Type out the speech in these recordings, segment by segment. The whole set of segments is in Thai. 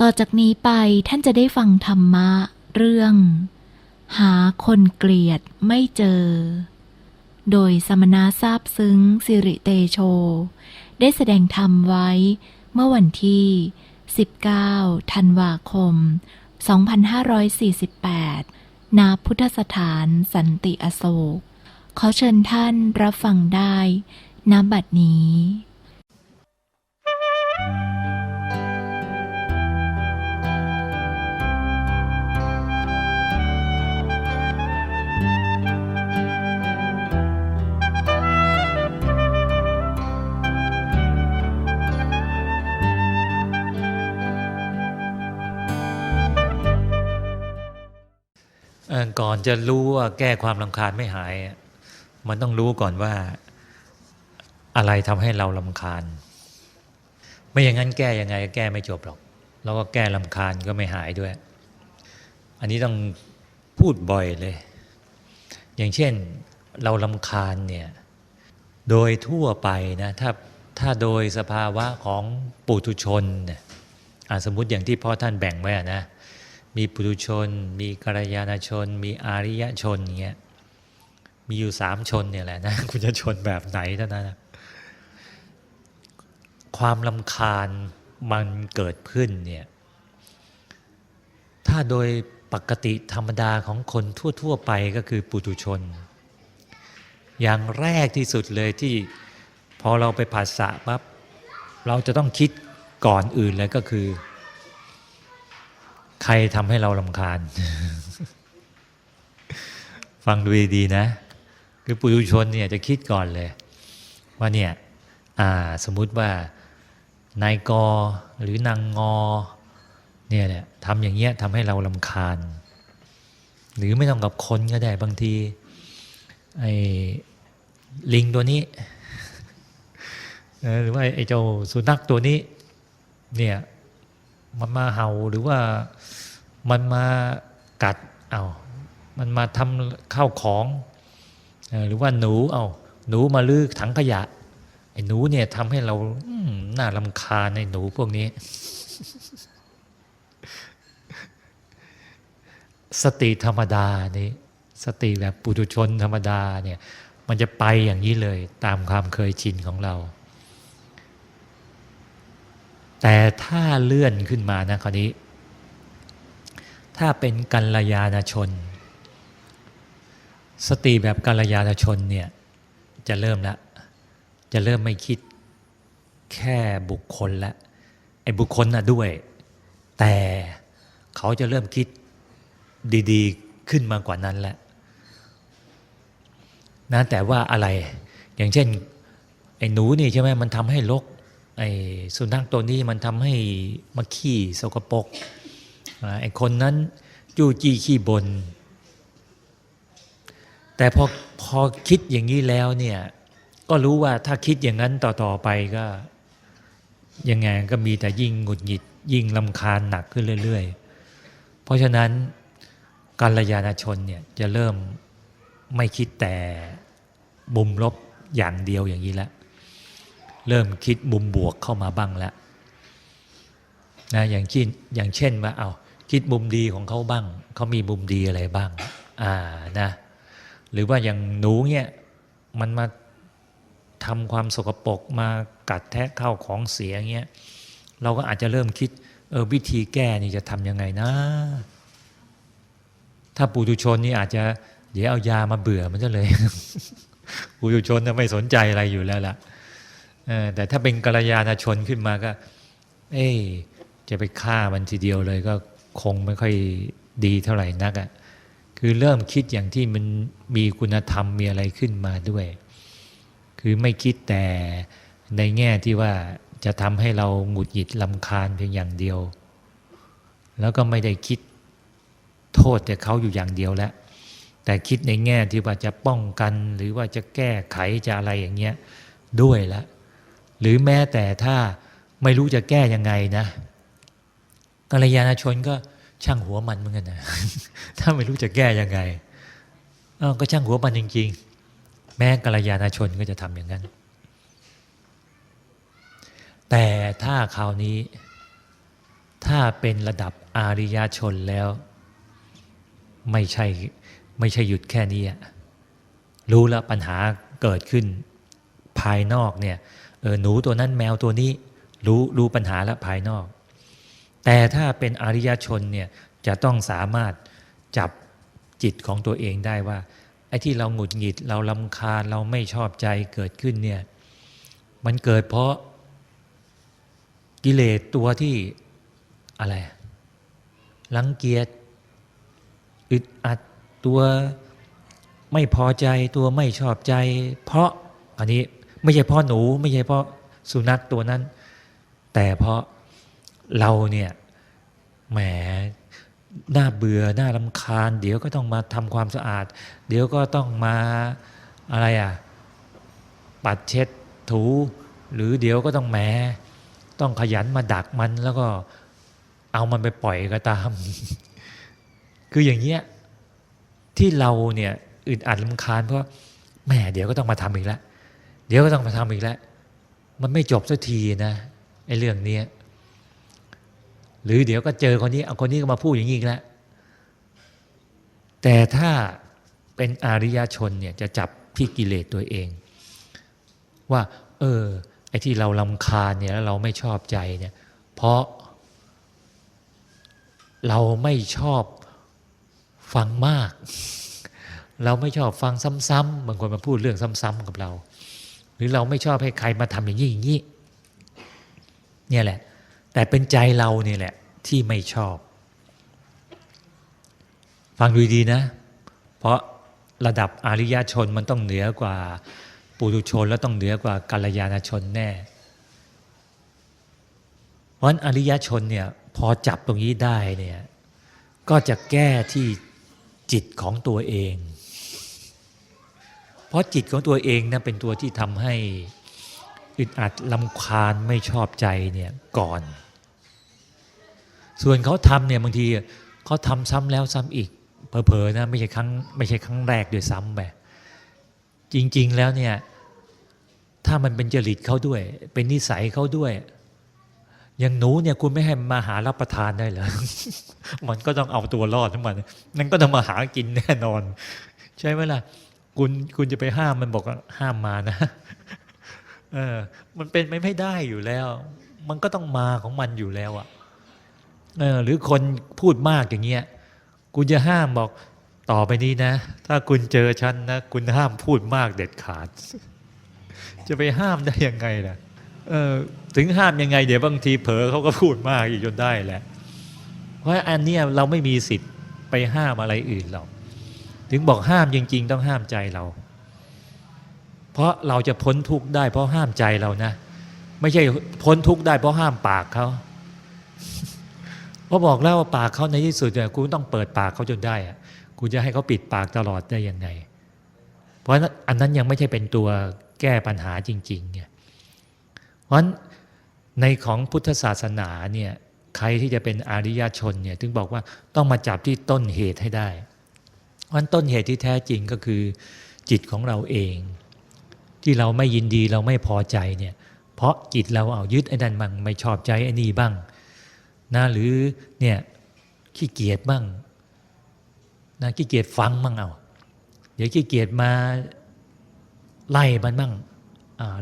ต่อจากนี้ไปท่านจะได้ฟังธรรมะ เรื่อง หาคนเกลียดไม่เจอ โดยสมณะทราบซึ้งสิริเตโช ได้แสดงธรรมไว้เมื่อวันที่ 19 ธันวาคม 2548 ณ พุทธสถานสันติอโศก ขอเชิญท่านรับฟังได้ณบัดนี้เอ่ ก่อนจะรู้ว่าแก้ความลำคาญไม่หาย มันต้องรู้ก่อนว่าอะไรทำให้เราลำคาญ ไม่อย่างนั้นแก้ยังไงก็แก้ไม่จบหรอก แล้วก็แก้ลำคาญก็ไม่หายด้วย อันนี้ต้องพูดบ่อยเลย อย่างเช่นเราลำคาญเนี่ย โดยทั่วไปนะถ้าถ้าโดยสภาวะของปุถุชนเนี่ยอะสมมติอย่างที่พ่อท่านแบ่งไว้นะ มีปุถุชน มีกัลยาณชน มีอาริยชนเงี้ยมีอยู่สามชนเนี่ยแหละนะคุณจะชนแบบไหนเท่านั้นนะความลำคาญมันเกิดขึ้นเนี่ยถ้าโดยปกติธรรมดาของคนทั่ว ๆ ไปก็คือปุถุชน อย่างแรกที่สุดเลยที่พอเราไปผัสสะปั๊บเราจะต้องคิดก่อนอื่นเลยก็คือ ใครทำให้เราลำคาญ ฟังดูดีๆนะ คือปุถุชนเนี่ยจะคิดก่อนเลย ว่าเนี่ยสมมุติว่านายกหรือนางงอเนี่ยแหละทำอย่างเงี้ยทำให้เราลำคาญ หรือไม่ต้องกับคนก็ได้บางทีไอ้ลิงตัวนี้หรือว่าไอ้เจ้าสุนัขตัวนี้เนี่ย มันมาเห่าหรือว่ามันมากัดเอามันมาทำข้าวของหรือว่าหนูเอาหนูมาลื้อถังขยะไอ้หนูเนี่ยทำให้เราอืมน่าลำคาในหนูพวกนี้ สติธรรมดานี่สติแบบปุถุชนธรรมดาเนี่ยมันจะไปอย่างนี้เลยตามความเคยชินของเรา แต่ถ้าเลื่อนขึ้นมานะคราวนี้ ถ้าเป็นกัลยาณชน สติแบบกัลยาณชนเนี่ยจะเริ่มละ จะเริ่มไม่คิดแค่บุคคลละไอ้บุคคลน่ะด้วย แต่เขาจะเริ่มคิดดีๆขึ้นมากว่านั้นแหละนะแต่ว่าอะไรอย่างเช่นไอ้หนูนี่ใช่ไหมมันทำให้ลก ไอ้สุนัขตัวนี้มันทำให้มาขี้สกปรกไอ้คนนั้นจู้จี้ขี้บน แต่พอพอคิดอย่างนี้แล้วเนี่ยก็รู้ว่าถ้าคิดอย่างนั้นต่อๆไปก็ยังไงก็มีแต่ยิ่งหงุดหงิดยิ่งลำคาญหนักขึ้นเรื่อย ๆ เพราะฉะนั้นกัลยาณชนเนี่ยจะเริ่มไม่คิดแต่มุมลบอย่างเดียวอย่างนี้แล้ว เริ่มคิดมุมบวกเข้ามาบ้างแล้วนะอย่างเช่นอย่างเช่นว่าเอาคิดมุมดีของเขาบ้าง เขามีมุมดีอะไรบ้างอ่านะหรือว่าอย่างหนูเนี่ยมันมาทำความสกปรกมากัดแทะเข้าของเสียเงี้ยเราก็อาจจะเริ่มคิดเออวิธีแก้นี่จะทำยังไงนะ ถ้าปุถุชนนี่อาจจะเดี๋ยวเอายามาเบื่อมันจะเลยปุถุชนน่ะไม่สนใจอะไรอยู่แล้วล่ะ แต่ถ้าเป็นกัลยาณชนขึ้นมาก็ เอ๊จะไปฆ่ามันทีเดียวเลยก็คงไม่ค่อยดีเท่าไหร่นักอะ่ะคือเริ่มคิดอย่างที่มันมีคุณธรรมมีอะไรขึ้นมาด้วย คือไม่คิดแต่ในแง่ที่ว่าจะทำให้เราหงุดหงิดลำคาญเพียงอย่างเดียว แล้วก็ไม่ได้คิดโทษแต่เขาอยู่อย่างเดียวแล้วแต่คิดในแง่ที่ว่าจะป้องกันหรือว่าจะแก้ไขจะอะไรอย่างเงี้ยด้วยละ หรือแม้แต่ถ้าไม่รู้จะแก้ยังไงนะกัลยาณชนก็ช่างหัวมันเหมือนกันนะถ้าไม่รู้จะแก้ยังไงก็ช่างหัวมันจริง ๆ แม้กัลยาณชนก็จะทำอย่างนั้น แต่ถ้าคราวนี้ ถ้าเป็นระดับอาริยชนแล้ว ไม่ใช่ไม่ใช่หยุดแค่นี้รู้แล้วปัญหาเกิดขึ้นภายนอกเนี่ย เออหนูตัวนั้นแมวตัวนี้รู้รู้ปัญหาล้วภายนอก แต่ถ้าเป็นอริยชนเนี่ยจะต้องสามารถจับจิตของตัวเองได้ว่าไอ้ที่เราหงุดหงิดเราลำคาญเราไม่ชอบใจเกิดขึ้นเนี่ยมันเกิดเพราะกิเลสตัวที่อะไรรังเกียจอึดอัดตัวไม่พอใจตัวไม่ชอบใจ เพราะอันนี้ ไม่ใช่เพราะหนู ไม่ใช่เพราะสุนัขตัวนั้น แต่เพราะเราเนี่ยแหมน่าเบื่อน่ารำคาญ เดี๋ยวก็ต้องมาทำความสะอาด เดี๋ยวก็ต้องมาอะไรอะปัดเช็ดถู หรือเดี๋ยวก็ต้องแหมต้องขยันมาดักมันแล้วก็เอามันไปปล่อยก็ตาม คืออย่างเงี้ยที่เราเนี่ยอึดอัดลำคาญเพราะแหมเดี๋ยวก็ต้องมาทำอีกแล้ว เดี๋ยวก็ต้องมาทำอีกแล้ว มันไม่จบสักทีนะไอ้เรื่องนี้หรือเดี๋ยวก็เจอคนนี้เอาคนนี้ก็มาพูดอย่างนี้อีกแล้ว แต่ถ้าเป็นอริยชนเนี่ยจะจับที่กิเลสตัวเอง ว่า เออไอ้ที่เราลำคาญเนี่ยแล้วเราไม่ชอบใจเนี่ย เพราะ เราไม่ชอบฟังมาก เราไม่ชอบฟังซ้ำๆบางคนมาพูดเรื่องซ้ำๆกับเรา รือเราไม่ชอบให้ใครมาทำอย่างนี้อย่างนี้เนี่ยแหละ แต่เป็นใจเราเนี่ยแหละ ที่ไม่ชอบ ฟังดูดีนะ เพราะระดับอริยชนมันต้องเหนือกว่าปุถุชนแล้วต้องเหนือกว่ากัลยาณชนแน่ เพราะนอริยชนเนี่ยพอจับตรงนี้ได้เนี่ยก็จะแก้ที่จิตของตัวเอง เพราะจิตของตัวเองนะเป็นตัวที่ทำให้อึดอัดลำคาญไม่ชอบใจเนี่ยก่อน ส่วนเขาทำเนี่ยบางทีเขาทำซ้ำแล้วซ้ำอีกเผลอๆนะไม่ใช่ครั้งไม่ใช่ครั้งแรกด้วยซ้ำแบบจริง ๆแล้วเนี่ยถ้ามันเป็นจริตเขาด้วย เป็นนิสัยเขาด้วยอย่างหนูเนี่ยคุณไม่ให้มาหารับประทานได้เหรอ มันก็ต้องเอาตัวรอดทั้งมันนั่นก็ต้องมาหากินแน่นอน ใช่ไหมล่ะ คุณคุณจะไปห้ามมันบอกว่าห้ามมานะเออ มันเป็นไม่ไม่ได้อยู่แล้ว มันก็ต้องมาของมันอยู่แล้วอะเออ หรือคนพูดมากอย่างเงี้ยคุณจะห้ามบอกต่อไปนี้นะ ถ้าคุณเจอฉันนะคุณห้ามพูดมากเด็ดขาด จะไปห้ามได้ยังไงล่ะเออถึงห้ามยังไง เดี๋ยวบางทีเผลอเขาก็พูดมากอีกจนได้แหละ เพราะอันเนี้ยเราไม่มีสิทธิ์ไปห้ามอะไรอื่นหรอก ถึงบอกห้ามจริง ๆ ต้องห้ามใจเรา เพราะเราจะพ้นทุกข์ได้ เพราะห้ามใจเรานะ ไม่ใช่พ้นทุกข์ได้เพราะห้ามปากเขาเพราะบอกแล้วว่าปากเขาในที่สุดเนี่ยกูต้องเปิดปากเขาจนได้อะกูจะให้เขาปิดปากตลอดได้ยังไง เพราะอันนั้นยังไม่ใช่เป็นตัวแก้ปัญหาจริงๆเนี่ยเพราะฉะนั้นในของพุทธศาสนาเนี่ยใครที่จะเป็นอริยชนเนี่ยถึงบอกว่าต้องมาจับที่ต้นเหตุให้ได้ เพราะฉะนั้นต้นเหตุที่แท้จริงก็คือจิตของเราเอง ที่เราไม่ยินดีเราไม่พอใจเนี่ย เพราะจิตเราเอายึดไอ้นั่นบ้างไม่ชอบใจไอ้นี่บ้างนะหรือเนี่ยขี้เกียจบ้างนะขี้เกียจฟังบ้างเอาเดี๋ยวขี้เกียจมาไล่มันบ้าง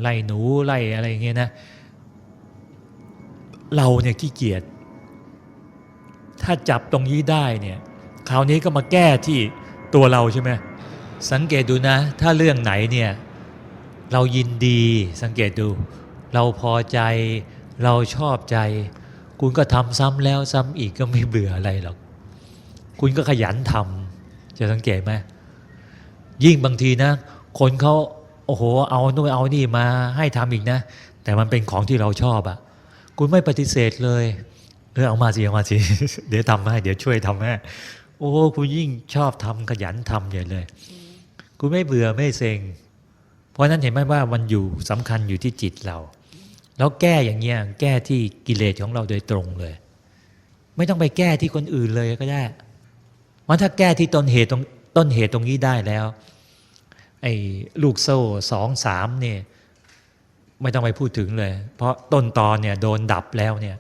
ไล่หนูไล่อะไรอย่างเงี้ยนะ เราเนี่ยขี้เกียจถ้าจับตรงนี้ได้เนี่ยคราวนี้ก็มาแก้ที่ ตัวเราใช่ไหมสังเกตดูนะ ถ้าเรื่องไหนเนี่ยเรายินดีสังเกตดู เราพอใจเราชอบใจ คุณก็ทำซ้ำแล้วซ้ำอีกก็ไม่เบื่ออะไรหรอก คุณก็ขยันทำจะสังเกตไหมยิ่งบางทีนะ คนเขาโอ้โห เอานู่นเอานี่มาให้ทำอีกนะ แต่มันเป็นของที่เราชอบอะคุณไม่ปฏิเสธเลย เออเอามาสิเอามาสิ เดี๋ยวทำให้ เดี๋ยวช่วยทำให้ โอ้คุณยิ่งชอบทำขยันทำใหญ่เลยคุณไม่เบื่อไม่เซ็ง เพราะฉะนั้นเห็นไหมว่ามันอยู่สำคัญอยู่ที่จิตเรา แล้วแก้อย่างเงี้ยแก้ที่กิเลสของเราโดยตรงเลย ไม่ต้องไปแก้ที่คนอื่นเลยก็ได้มันถ้าแก้ที่ต้นเหตุตรงต้นเหตุตรงนี้ได้แล้วไอ้ลูกโซ่สองสามเนี่ยไม่ต้องไปพูดถึงเลย เพราะต้นตอนเนี่ยโดนดับแล้วเนี่ย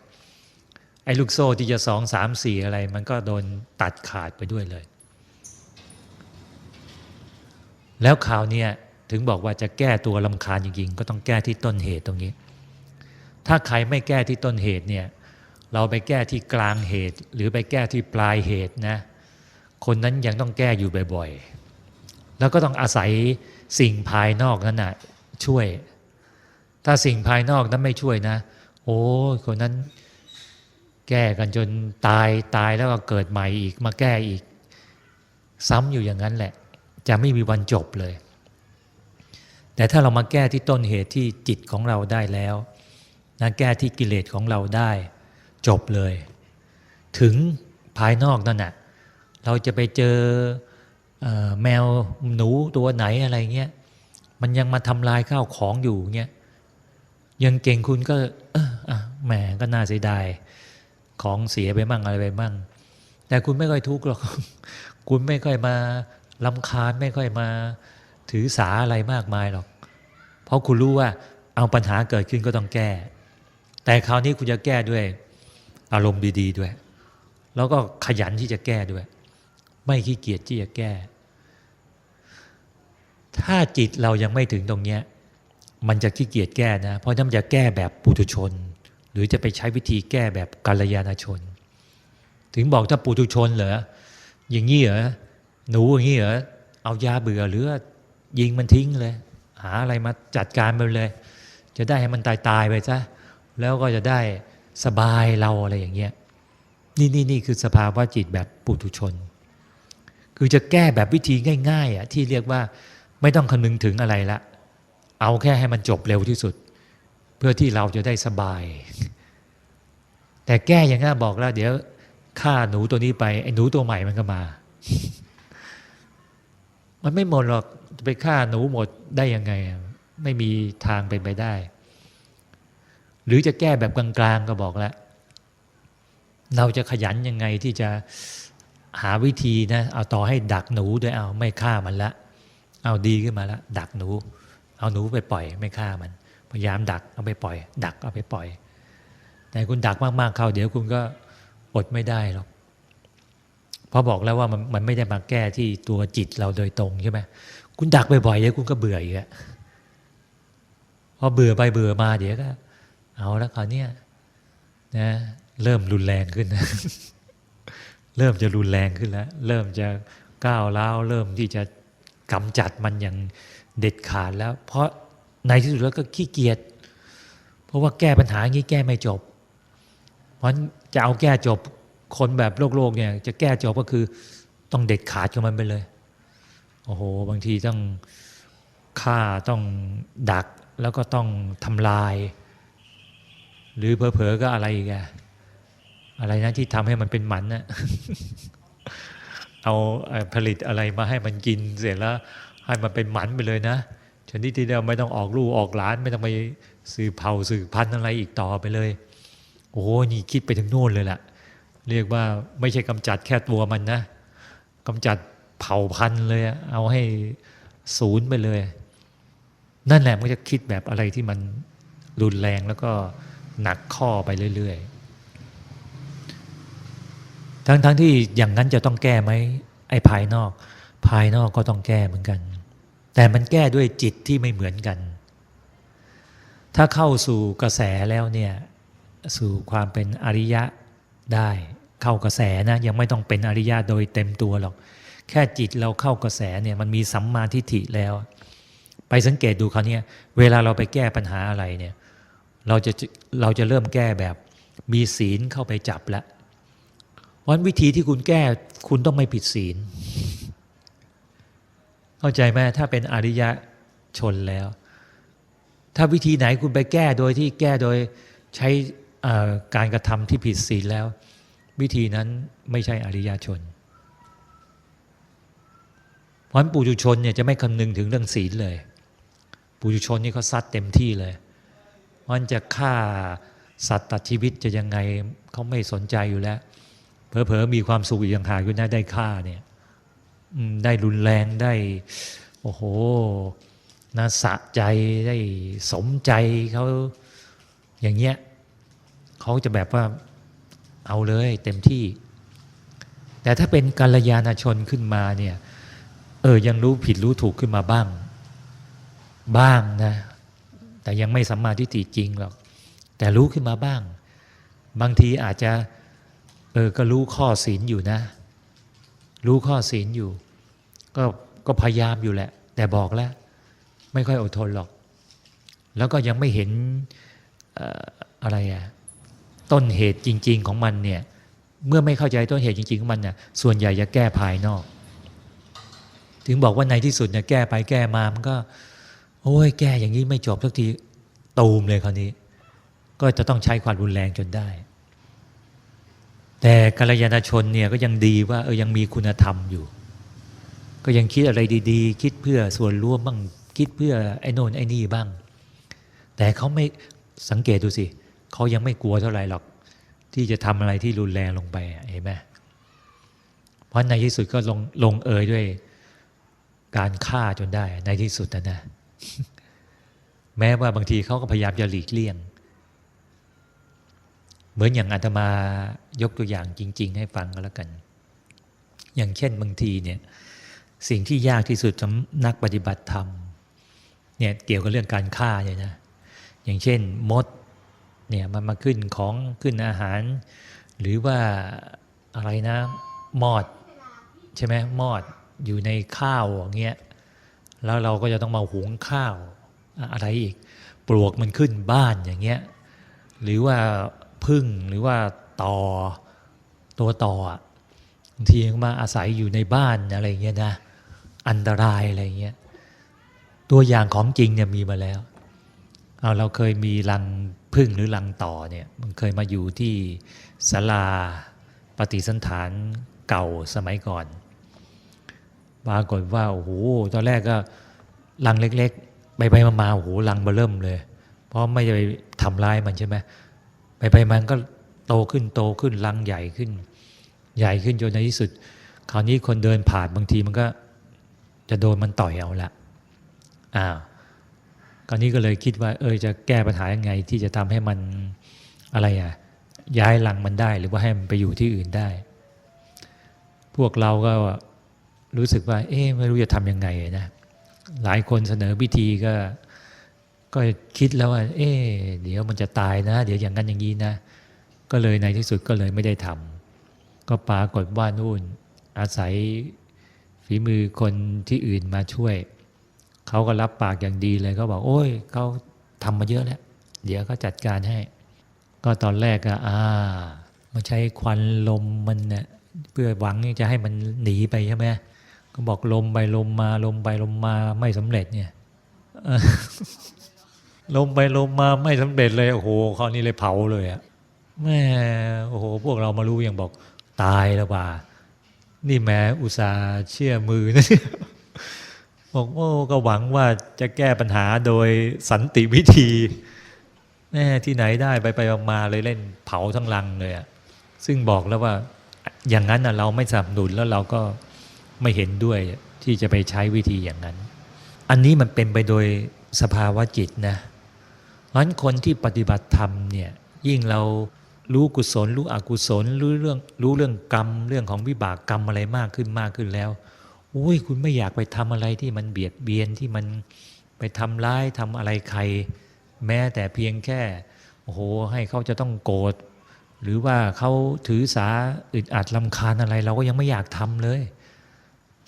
ไอ้ลูกโซ่ที่จะสองสามสี่อะไร มันก็โดนตัดขาดไปด้วยเลย แล้วคราวเนี้ยถึงบอกว่าจะแก้ตัวลำคาญจริงๆ ก็ต้องแก้ที่ต้นเหตุตรงนี้ ถ้าใครไม่แก้ที่ต้นเหตุเนี่ยเราไปแก้ที่กลางเหตุ หรือไปแก้ที่ปลายเหตุนะคนนั้นยังต้องแก้อยู่บ่อยๆ แล้วก็ต้องอาศัยสิ่งภายนอกนั้นนะช่วย ถ้าสิ่งภายนอกนั้นไม่ช่วยนะ โอ้คนนั้น แก้กันจนตายตายแล้วก็เกิดใหม่อีกมาแก้อีก ซ้ำอยู่อย่างนั้นแหละ จะไม่มีวันจบเลย แต่ถ้าเรามาแก้ที่ต้นเหตุที่จิตของเราได้แล้วนะแก้ที่กิเลสของเราได้ จบเลย ถึงภายนอกนั่นน่ะเราจะไปเจอเออแมวหนูตัวไหนอะไรเงี้ยมันยังมาทำลายข้าวของอยู่เงี้ยยังเก่งคุณก็เอออแหมก็น่าเสียดาย ของเสียไปมั่งอะไรไปมั่ง แต่คุณไม่ค่อยทุกข์หรอก คุณไม่ค่อยมาลำคาญไม่ค่อยมาถือสาอะไรมากมายหรอก เพราะคุณรู้ว่าเอาปัญหาเกิดขึ้นก็ต้องแก้ แต่คราวนี้คุณจะแก้ด้วย อารมณ์ดี ๆ ด้วย แล้วก็ขยันที่จะแก้ด้วย ไม่ขี้เกียจที่จะแก้ ถ้าจิตเรายังไม่ถึงตรงเนี้ยมันจะขี้เกียจแก้นะ เพราะนั่นจะแก้แบบปุถุชน หรือจะไปใช้วิธีแก้แบบกัลยาณชน ถึงบอกถ้าปุถุชนเหรออย่างนี้เหรอหนูอย่างนี้เหรอเอายาเบื่อหรือยิงมันทิ้งเลย หาอะไรมาจัดการมันเลย จะได้ให้มันตายตายไปซะแล้วก็จะได้สบายเราอะไรอย่างเงี้ยนี่นี่นี่คือสภาวะจิตแบบปุถุชน คือจะแก้แบบวิธีง่ายๆอะที่เรียกว่าไม่ต้องคำนึงถึงอะไรละ เอาแค่ให้มันจบเร็วที่สุด เพื่อที่เราจะได้สบาย แต่แก้อย่างนั้บอกแล้ว เดี๋ยวฆ่าหนูตัวนี้ไปไอ้หนูตัวใหม่มันก็มา มันไม่หมดหรอกจะไปฆ่าหนูหมดได้ยังไง ไม่มีทางเป็นไปได้ หรือจะแก้แบบกลางๆก็บอกแล้ว เราจะขยันยังไงที่จะหาวิธีนะเอาต่อให้ดักหนูด้วยเอาไม่ฆ่ามันละ เอาดีขึ้นมาละดักหนู เอาหนูไปปล่อยไม่ฆ่ามัน พยายามดักเอาไปปล่อย ดักเอาไปปล่อย แต่คุณดักมากๆเข้าเดี๋ยวคุณก็อดไม่ได้หรอกเพราะบอกแล้วว่ามันมันไม่ได้มาแก้ที่ตัวจิตเราโดยตรงใช่ไหมคุณดักบ่อยๆเดี๋ยวคุณก็เบื่ออีกอะพอเบื่อไปเบื่อมาเดี๋ยวก็ เอาแล้วคราวเนี้ยนะเริ่มรุนแรงขึ้นนะเริ่มจะรุนแรงขึ้นแล้ว เริ่มจะก้าวร้าวเริ่มที่จะกำจัดมันอย่างเด็ดขาดแล้ว เพราะ ในที่สุดแล้วก็ขี้เกียจเพราะว่าแก้ปัญหางนี้แก้ไม่จบ เพราะจะเอาแก้จบคนแบบโลกโลกเนี่ย จะแก้จบก็คือต้องเด็ดขาดกับมันไปเลย โอ้โห บางทีต้องฆ่าต้องดักแล้วก็ต้องทำลาย หรือเผลอๆก็อะไรอีกอะอะไรนะที่ทำให้มันเป็นหมันนะเอาเอ่อผลิตอะไรมาให้มันกินเสร็จแล้วให้มันเป็นหมันไปเลยนะ ชนิดที่เราไม่ต้องออกลูกออกหลาน ไม่ต้องไปสืบเผ่าสืบพันธุ์อะไรอีกต่อไปเลย โอ้โหนี่คิดไปถึงโน่นเลยล่ะ เรียกว่าไม่ใช่กำจัดแค่ตัวมันนะกำจัดเผ่าพันธุ์เลย เอาให้ศูนย์ไปเลย นั่นแหละมันจะคิดแบบอะไรที่มันรุนแรงแล้วก็หนักข้อไปเรื่อยๆ ทั้งๆทที่อย่างนั้นจะต้องแก้ไหมไอ้ภายนอก ภายนอกก็ต้องแก้เหมือนกัน แต่มันแก้ด้วยจิตที่ไม่เหมือนกัน ถ้าเข้าสู่กระแสแล้วเนี่ยสู่ความเป็นอริยะได้เข้ากระแสนะยังไม่ต้องเป็นอริยะโดยเต็มตัวหรอก แค่จิตเราเข้ากระแสเนี่ยมันมีสัมมาทิฏฐิแล้ว ไปสังเกตดูเขาเนี่ยเวลาเราไปแก้ปัญหาอะไรเนี่ยเราจะเราจะเริ่มแก้แบบมีศีลเข้าไปจับแล้วเพราะฉะนั้นวิธีที่คุณแก้คุณต้องไม่ผิดศีล เข้าใจไหมถ้าเป็นอริยะชนแล้ว ถ้าวิธีไหนคุณไปแก้โดยที่แก้โดยใช้การกระทำที่ผิดศีลแล้ว วิธีนั้นไม่ใช่อริยชนเพราะปุถุชนเนี่ยจะไม่คำนึงถึงเรื่องศีลเลย ปุถุชนนี่เขาซัดเต็มที่เลยมันจะฆ่าสัตว์ตัดชีวิตจะยังไงเขาไม่สนใจอยู่แล้วเผลอๆมีความสุขอีกอย่างหากอยู่นะได้ฆ่าเนี่ย ได้รุนแรงได้ โอ้โหนะสะใจได้สมใจเขาอย่างเงี้ยเขาจะแบบว่าเอาเลยเต็มที่ แต่ถ้าเป็นกัลยาณชนขึ้นมาเนี่ย เออยังรู้ผิดรู้ถูกขึ้นมาบ้าง บ้างนะ แต่ยังไม่สัมมาทิฏฐิจริงหรอก แต่รู้ขึ้นมาบ้าง บางทีอาจจะ เออก็รู้ข้อศีลอยู่นะ รู้ข้อศีลอยู่ ก็ก็พยายามอยู่แหละ แต่บอกแล้ว ไม่ค่อยอดทนหรอก แล้วก็ยังไม่เห็นอะไรอะต้นเหตุจริง ๆ ของมันเนี่ย เมื่อไม่เข้าใจต้นเหตุจริง ๆ ของมันเนี่ยส่วนใหญ่จะแก้ภายนอก ถึงบอกว่าในที่สุดเนี่ยแก้ไปแก้มามันก็ โอ้ยแก้อย่างนี้ไม่จบสักทีตูมเลยคราวนี้ ก็จะต้องใช้ความรุนแรงจนได้ แต่กัลยาณชนเนี่ยก็ยังดีว่าเออยังมีคุณธรรมอยู่ ก็ยังคิดอะไรดีๆ คิดเพื่อส่วนรวมบ้างคิดเพื่อไอ้โน่นไอ้นี่บ้าง แต่เขาไม่สังเกตดูสิเขายังไม่กลัวเท่าไหร่หรอก ที่จะทำอะไรที่รุนแรงลงไปอะเห็นไหมเพราะในที่สุดก็ลงลงเอยด้วยการฆ่าจนได้ในที่สุดนะนะ แม้ว่าบางทีเขาก็พยายามจะหลีกเลี่ยง เหมือนอย่างอาตมายกตัวอย่างจริง ๆ ให้ฟังก็แล้วกัน อย่างเช่นบางทีเนี่ยสิ่งที่ยากที่สุดสำหรับนักปฏิบัติธรรมเนี่ยเกี่ยวกับเรื่องการฆ่าเนี่ยนะอย่างเช่นมดเนี่ยมันมาขึ้นของขึ้นอาหาร หรือว่าอะไรนะมอดใช่ไหมมอดอยู่ในข้าวอย่างเงี้ยแล้วเราก็จะต้องมาหุงข้าวอะไรอีก ปลวกมันขึ้นบ้านอย่างเงี้ยหรือว่า พึ่งหรือว่าต่อตัวต่อบางทีมาอาศัยอยู่ในบ้านอะไรเงี้ยนะอันตรายอะไรเงี้ยตัวอย่างของจริงเนี่ยมีมาแล้วเอาเราเคยมีรังพึ่งหรือรังต่อเนี่ยมันเคยมาอยู่ที่ศาลาปฏิสันฐานเก่าสมัยก่อนปรากฏว่าโอ้โหตอนแรกก็รังเล็ก ๆ ไปไปๆมาๆโอ้โหรังเบอเริ่มเลย เพราะไม่ได้ไปทำร้ายมันใช่ไหม ไปไปมันก็โตขึ้นโตขึ้นรังใหญ่ขึ้น ใหญ่ขึ้นจนในที่สุด คราวนี้คนเดินผ่านบางทีมันก็จะโดนมันต่อยเอาละอ้าวคราวนี้ก็เลยคิดว่า เออจะแก้ปัญหายังไง ที่จะทำให้มันอะไรอะย้ายรังมันได้หรือว่าให้มันไปอยู่ที่อื่นได้ พวกเราก็รู้สึกว่า เอ๊ะไม่รู้จะทำยังไงนะ หลายคนเสนอวิธีก็ ก็คิดแล้วว่า เอ๊เดี๋ยวมันจะตายนะ เดี๋ยวอย่างนั้นอย่างนี้นะ ก็เลยในที่สุดก็เลยไม่ได้ทำก็ปรากฏว่านู่น อาศัยฝีมือคนที่อื่นมาช่วย เขาก็รับปากอย่างดีเลยเขาบอก โอ้ยเขาทำมาเยอะแล้ว เดี๋ยวเขาจัดการให้ ก็ตอนแรกก็อ่ามาใช้ควันลมมันเนี่ยเพื่อหวังจะให้มันหนีไปใช่ไหมก็บอกลมไปลมมาลมไปลมมาไม่สำเร็จเนี่ย ลมไปลมมาไม่สำเร็จเลยโอ้โหคราวนี้เลยเผาเลยอะแม่โอ้โห พวกเรามารู้ยังบอกตายแล้วว่า นี่แม้อุตส่าห์เชื่อมือนี่บอกโอ้ก็หวังว่าจะแก้ปัญหาโดยสันติวิธีแม่ที่ไหนได้ไปไปมาเลยเล่นเผาทั้งลังเลยอะซึ่งบอกแล้วว่าอย่างนั้นนะเราไม่สนับสนุนแล้วเราก็ไม่เห็นด้วยที่จะไปใช้วิธีอย่างนั้น อันนี้มันเป็นไปโดยสภาวะจิตนะ เพราะฉะนั้นคนที่ปฏิบัติธรรมเนี่ยยิ่งเรารู้กุศลรู้อกุศลรู้เรื่องรู้เรื่องกรรม เรื่องของวิบากกรรมอะไรมากขึ้นมากขึ้นแล้วอุ้ยคุณไม่อยากไปทำอะไรที่มันเบียดเบียนที่มันไปทำร้ายทำอะไรใคร แม้แต่เพียงแค่โอ้โหให้เขาจะต้องโกรธหรือว่าเขาถือสาอึดอัดลำคาญอะไร เราก็ยังไม่อยากทำเลย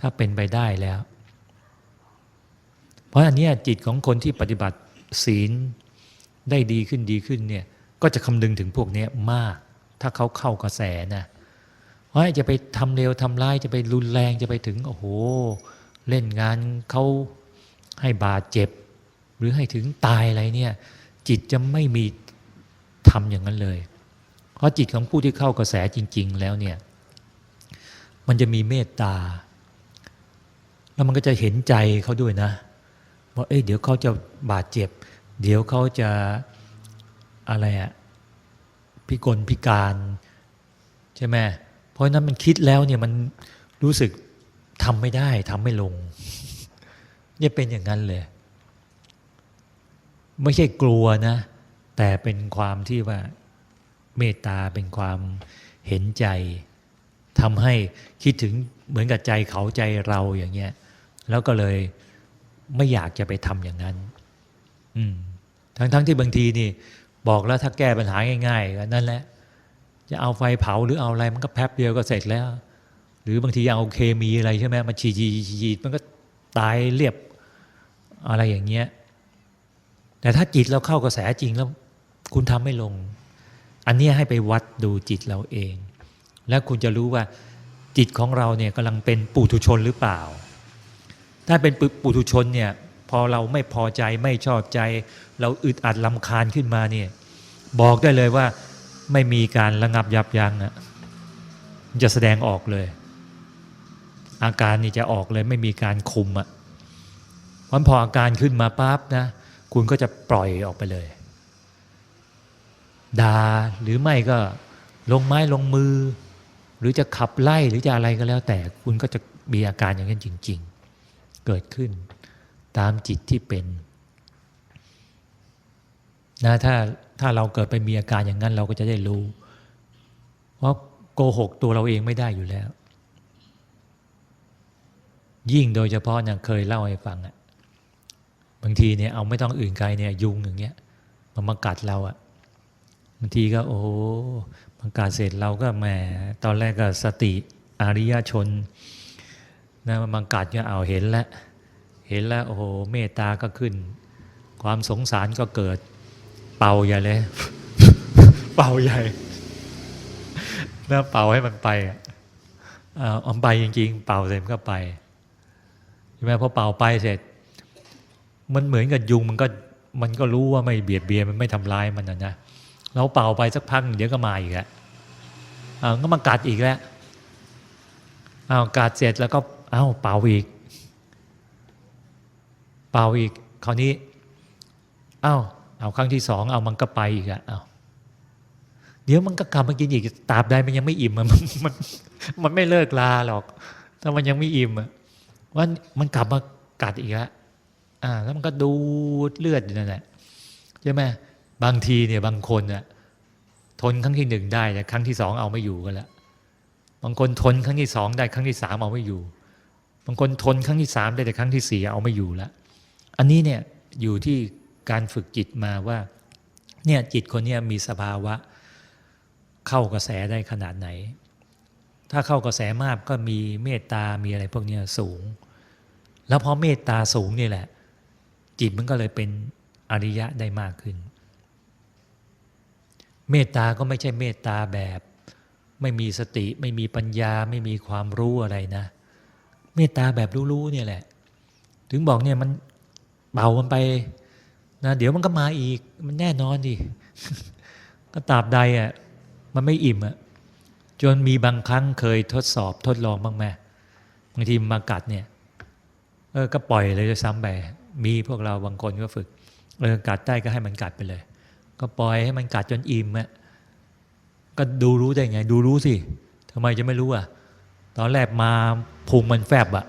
ถ้าเป็นไปได้แล้ว เพราะอันนี้จิตของคนที่ปฏิบัติศีล ได้ดีขึ้นดีขึ้นเนี่ยก็จะคำนึงถึงพวกนี้มาก ถ้าเขาเข้ากระแสนะเพราจะไปทำเร็วทำร้ายจะไปรุนแรงจะไปถึงโอ้โห เล่นงานเขาให้บาดเจ็บ หรือให้ถึงตายอะไรเนี่ยจิตจะไม่มีทำอย่างนั้นเลย เพราะจิตของผู้ที่เข้ากระแสจริง ๆ แล้วเนี่ยมันจะมีเมตตา แล้วมันก็จะเห็นใจเขาด้วยนะว่าเอ้ยเดี๋ยวเขาจะบาดเจ็บ เดี๋ยวเขาจะอะไรอะพิกลพิการใช่ไหมเพราะฉะนั้นมันคิดแล้วเนี่ยมันรู้สึกทำไม่ได้ทำไม่ลงเนี่ยเป็นอย่างนั้นเลย ไม่ใช่กลัวนะ แต่เป็นความที่ว่าเมตตาเป็นความเห็นใจทำให้คิดถึงเหมือนกับใจเขาใจเราอย่างเงี้ย แล้วก็เลยไม่อยากจะไปทำอย่างนั้น อืม ทั้งๆทที่บางทีนี่บอกแล้วถ้าแก้ปัญหาง่ายๆนั่นแหละจะเอาไฟเผาหรือเอาอะไรมันก็แป๊บเดียวก็เสร็จแล้ว หรือบางทีเอาเคมีอะไรใช่ไหมมันฉีดฉีดมันก็ตายเรียบอะไรอย่างเงี้ยแต่ถ้าจิตเราเข้ากระแสจริงแล้ว คุณทำไม่ลง อันนี้ให้ไปวัดดูจิตเราเอง แล้วคุณจะรู้ว่าจิตของเราเนี่ยกำลังเป็นปุถุชนหรือเปล่า ถ้าเป็นปุปุถุชนเนี่ย พอเราไม่พอใจไม่ชอบใจ เราอึดอัดลำคาญขึ้นมาเนี่ยบอกได้เลยว่าไม่มีการระงับยับยั้งอะจะแสดงออกเลย อาการนี่จะออกเลยไม่มีการคุมอะวันพออาการขึ้นมาปั๊บนะคุณก็จะปล่อยออกไปเลยด่าหรือไม่ก็ลงไม้ลงมือ หรือจะขับไล่หรือจะอะไรก็แล้วแต่คุณก็จะมีอาการอย่างนั้นจริง ๆ เกิดขึ้น ตามจิตที่เป็นนะถ้าถ้าเราเกิดไปมีอาการอย่างนั้นเราก็จะได้รู้ว่าโกหกตัวเราเองไม่ได้อยู่แล้ว ยิ่งโดยเฉพาะเนี่ยเคยเล่าให้ฟังอะบางทีเนี่ยเอาไม่ต้องอื่นไกลเนี่ยยุงอย่างเงี้ยมันมากัดเราอะบางทีก็โอ้มันกัดเสร็จเราก็แหมตอนแรกก็สติอริยชนนะมันมากัดก็เอาเห็นแล้ว เห็นแล้วโอ้โหเมตตาก็ขึ้น ความสงสารก็เกิด เป่าใหญ่เลย เป่าใหญ่แล้วเป่าให้มันไปอะเอาไปจริง ๆ เป่าเสร็จมันก็ไปใช่ไหมพอเป่าไปเสร็จ มันเหมือนกับยุงมันก็มันก็รู้ว่าไม่เบียดเบียนมันไม่ทำร้ายมันนะนะเราเป่าไปสักพักเดี๋ยวก็มาอีกแล้วอ้าวก็มากัดอีกแล้วอ้าวกัดเสร็จแล้วก็อ้าวเป่าอีก เป่าอีกคราวนี้อ้าวเอาครั้งที่สองเอามันก็ไปอีกอะอ้าเดี๋ยวมันก็กลับมากินอีกตราบใดมันยังไม่อิ่มอะมันมันมันไม่เลิกลาหรอก ถ้ามันยังไม่อิ่มอะว่ามันกลับมากัดอีกแล้วอ่า แล้วมันก็ดูดเลือดอยู่นั่นแหละใช่ไหมบางทีเนี่ยบางคนอะทนครั้งที่หนึ่งได้แต่ครั้งที่สองเอาไม่อยู่กันแล้วบางคนทนครั้งที่สองได้ครั้งที่สามเอาไม่อยู่ บางคนทนครั้งที่สามได้แต่ครั้งที่สี่เอาไม่อยู่แล้ว อันนี้เนี่ยอยู่ที่การฝึกจิตมาว่าเนี่ยจิตคนเนี้ยมีสภาวะ เข้ากระแสได้ขนาดไหน ถ้าเข้ากระแสมากก็มีเมตตา มีอะไรพวกเนี้ยสูง แล้วพอเมตตาสูงนี่แหละ จิตมันก็เลยเป็นอริยะได้มากขึ้น เมตตาก็ไม่ใช่เมตตาแบบ ไม่มีสติ ไม่มีปัญญา ไม่มีความรู้อะไรนะ เมตตาแบบรู้ๆเนี่ยแหละ ถึงบอกเนี่ยมัน เบามันไปนะเดี๋ยวมันก็มาอีก มันแน่นอนดิก็ตราบใดอะมันไม่อิ่มอะจนมีบางครั้งเคยทดสอบทดลองบ้างไหมบางทีมากัดเนี่ย เออก็ปล่อยเลยด้วยซ้ำไปมีพวกเราบางคนก็ฝึกเออกัดได้ก็ให้มันกัดไปเลย ก็ปล่อยให้มันกัดจนอิ่มอะก็ดูรู้ได้ไง ดูรู้สิทำไมจะไม่รู้อะ ตอนแรกมาพุงมันแฟบอะ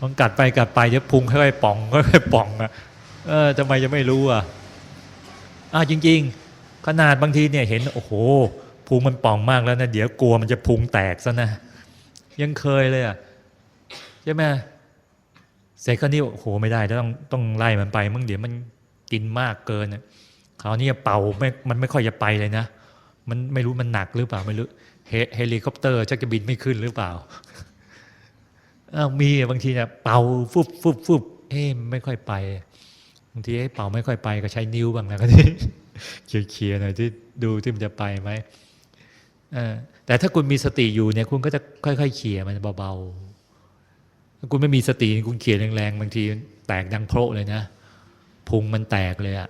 มันกัดไปกัดไปจะพุงค่อยๆป่องค่อยๆป่องอะเออทำไมจะไม่รู้อะอ้าวจริง ๆ ขนาดบางทีเนี่ยเห็นโอ้โหพุงมันป่องมากแล้วนะเดี๋ยวกลัวมันจะพุงแตกซะนะ ยังเคยเลยอะใช่ไหมเสร็จก็นี่โอ้โหไม่ได้ต้องต้องไล่มันไปมึงเดี๋ยวมันกินมากเกินอะคราวนี้เป่าไม่มันไม่ค่อยจะไปเลยนะ มันไม่รู้มันหนักหรือเปล่าไม่รู้เฮลิคอปเตอร์จะจะบินไม่ขึ้นหรือเปล่า มีบางทีเนี่ยเป่าฟุบฟุบฟุบเอ๊ะไม่ค่อยไปบางทีเอ๊ะเป่าไม่ค่อยไปก็ใช้นิ้วบ้างนะก็ที่เคลียร์ๆหน่อยที่ดูที่มันจะไปไหมแต่ถ้าคุณมีสติอยู่เนี่ยคุณก็จะค่อยๆเคลียร์มันเบาๆถ้าคุณไม่มีสติคุณเคลียร์แรงๆบางทีแตกดังโพระเลยนะพุงมันแตกเลยอะ่ะ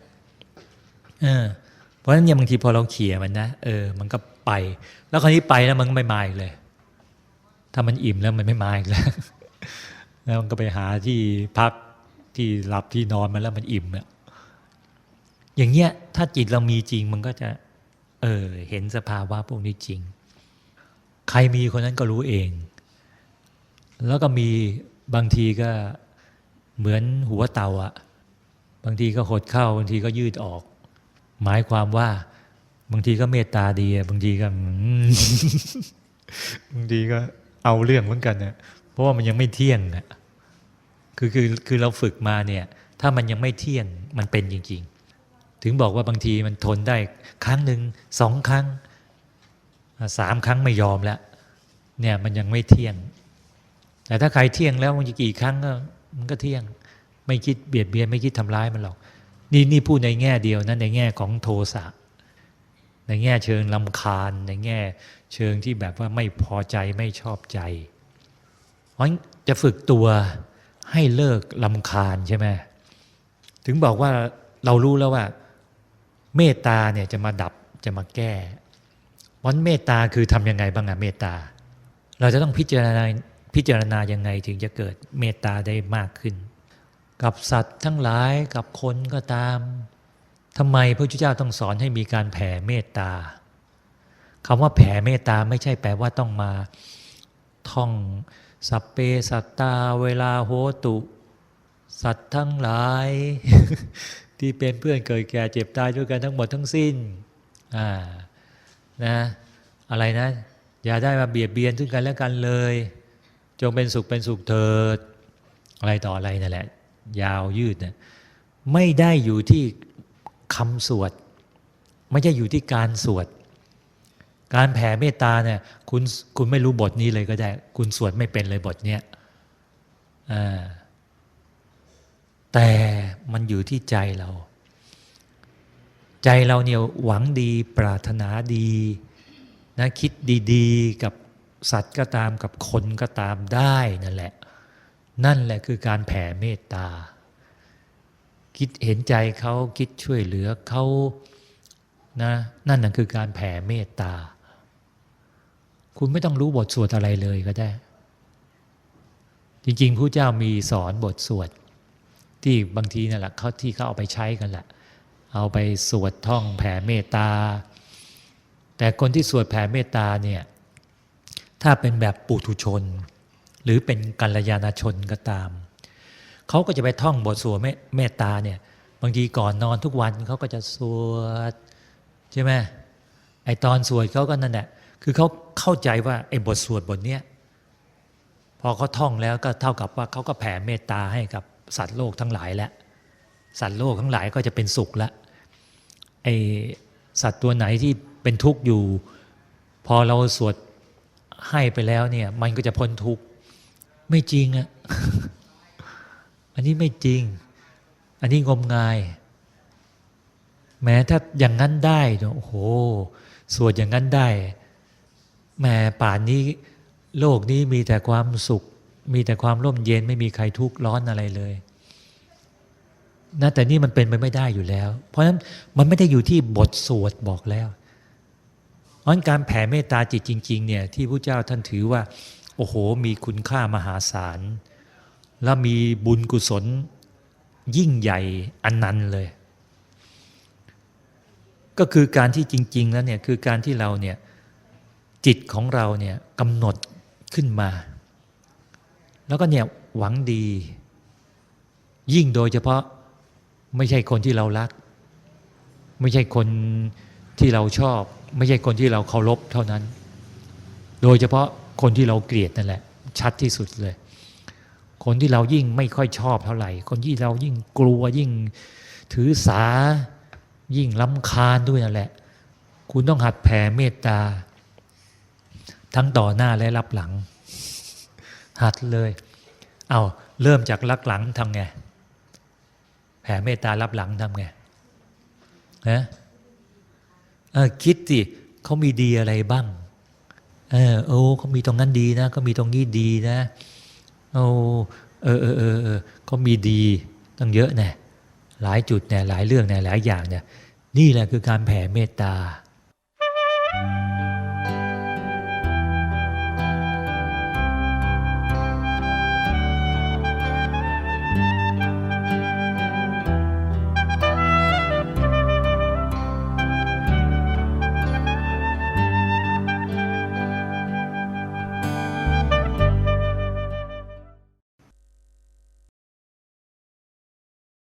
เพราะฉะนั้นเนี่ยบางทีพอเราเคลียร์มันนะเออ มันก็ไป แล้วคราวนี้ไปแล้วมันก็ไม่มาอีกเลย ถ้ามันอิ่มแล้วมันไม่มาอีกแล้ว แล้วมันก็ไปหาที่พักที่หลับที่นอนมาแล้วมันอิ่มอะอย่างเงี้ยถ้าจิตเรามีจริงมันก็จะ เออเห็นสภาวะพวกนี้จริง ใครมีคนนั้นก็รู้เอง แล้วก็มีบางทีก็เหมือนหัวเต่าอะบางทีก็หดเข้าบางทีก็ยืดออก หมายความว่า บางทีก็เมตตาดีบางทีก็บางทีก็เอาเรื่องเหมือนกันเนี่ย เพราะว่ามันยังไม่เที่ยงอะคือคือคือเราฝึกมาเนี่ยถ้ามันยังไม่เที่ยงมันเป็นจริง ๆ ถึงบอกว่าบางทีมันทนได้ครั้งหนึ่งสองครั้งสามครั้งไม่ยอมแล้วเนี่ยมันยังไม่เที่ยง แต่ถ้าใครเที่ยงแล้วมันจะกี่ครั้งก็มันก็เที่ยง ไม่คิดเบียดเบียนไม่คิดทำร้ายมันหรอก นี่นี่พูดในแง่เดียวนะในแง่ของโทสะในแง่เชิงลำคาญ ในแง่เชิงที่แบบว่าไม่พอใจไม่ชอบใจ เพราะจะฝึกตัวให้เลิกลำคาญใช่ไหมถึงบอกว่าเรารู้แล้วว่า เมตตาเนี่ยจะมาดับจะมาแก้วันเมตตาคือทำยังไงบ้างอะเมตตา เราจะต้องพิจารณาพิจารณายังไงถึงจะเกิดเมตตาได้มากขึ้น กับสัตว์ทั้งหลายกับคนก็ตามทำไมพระพุทธเจ้าต้องสอนให้มีการแผ่เมตตาคำว่าแผ่เมตตาไม่ใช่แปลว่าต้องมาท่อง สัพเปสัตตาเวลาโหตุ สัตว์ทั้งหลาย ที่เป็นเพื่อนเกิดแก่เจ็บตายด้วยกันทั้งหมดทั้งสิ้นอ่านะอะไรนะ อย่าได้มาเบียดเบียนซึ่งกันและกันเลย จงเป็นสุขเป็นสุขเถิด อะไรต่ออะไรนั่นแหละ ยาวยืดนะไม่ได้อยู่ที่คำสวด ไม่ใช่อยู่ที่การสวด การแผ่เมตตาเนี่ยคุณคุณไม่รู้บทนี้เลยก็ได้ คุณสวดไม่เป็นเลยบทเนี้ยแต่มันอยู่ที่ใจเรา ใจเราเนี่ยหวังดีปรารถนาดีนะคิดดีๆ กับสัตว์ก็ตามกับคนก็ตามได้นั่นแหละ นั่นแหละคือการแผ่เมตตา คิดเห็นใจเขาคิดช่วยเหลือเขานะนั่นน่ะคือการแผ่เมตตา คุณไม่ต้องรู้บทสวดอะไรเลยก็ได้ จริงๆผู้เจ้ามีสอนบทสวด ที่บางทีนั่นแหละเขาที่เขาเอาไปใช้กันแหละเอาไปสวดท่องแผ่เมตตา แต่คนที่สวดแผ่เมตตาเนี่ยถ้าเป็นแบบปุถุชน หรือเป็นกัลยาณชนก็ตาม เขาก็จะไปท่องบทสวดเมเมตตาเนี่ยบางทีก่อนนอนทุกวันเขาก็จะสวดใช่ไหมไอตอนสวดเขาก็นั่นแหละ คือเขาเข้าใจว่าไอ้บทสวดบทเนี้ยพอเขาท่องแล้วก็เท่ากับว่าเขาก็แผ่เมตตาให้กับสัตว์โลกทั้งหลายแล้วสัตว์โลกทั้งหลายก็จะเป็นสุขล้วไอสัตว์ตัวไหนที่เป็นทุกข์อยู่ พอเราสวดให้ไปแล้วเนี่ย มันก็จะพ้นทุกข์ไม่จริงอะอันนี้ไม่จริง อันนี้งมงาย แม้ถ้าอย่างนั้นได้โอ้โหสวดอย่างนั้นได้ แหมป่านนี้โลกนี้มีแต่ความสุข มีแต่ความร่มเย็นไม่มีใครทุกข์ร้อนอะไรเลยนะแต่นี่มันเป็นไปไม่ได้อยู่แล้ว เพราะฉะนั้นมันไม่ได้อยู่ที่บทสวดบอกแล้วเพราะฉะนั้นการแผ่เมตตาจิตจริง ๆ เนี่ยที่พระเจ้าท่านถือว่า โอ้โห มีคุณค่ามหาศาล และมีบุญกุศลยิ่งใหญ่อันนั้นเลย ก็คือการที่จริง ๆ แล้วเนี่ยคือการที่เราเนี่ย จิตของเราเนี่ยกำหนดขึ้นมา แล้วก็เนี่ยหวังดี ยิ่งโดยเฉพาะไม่ใช่คนที่เรารัก ไม่ใช่คนที่เราชอบ ไม่ใช่คนที่เราเคารพเท่านั้น โดยเฉพาะคนที่เราเกลียดนั่นแหละ ชัดที่สุดเลย คนที่เรายิ่งไม่ค่อยชอบเท่าไหร่ คนที่เรายิ่งกลัวยิ่งถือสายิ่งลำคาญด้วยนั่นแหละ คุณต้องหัดแผ่เมตตา ทั้งต่อหน้าและรับหลัง หัดเลย เอาเริ่มจากรับหลังทำไง แผ่เมตตารับหลังทำไงนะเออคิดสิเขามีดีอะไรบ้างเออโอ้เขามีตรงนั้นดีนะเขามีตรงนี้ดีนะโอ้เออเออเออเออเขามีดีตั้งเยอะแน่หลายจุดเนี่ยหลายเรื่องเนี่ยหลายอย่างเนี่ยนี่แหละคือการแผ่เมตตา「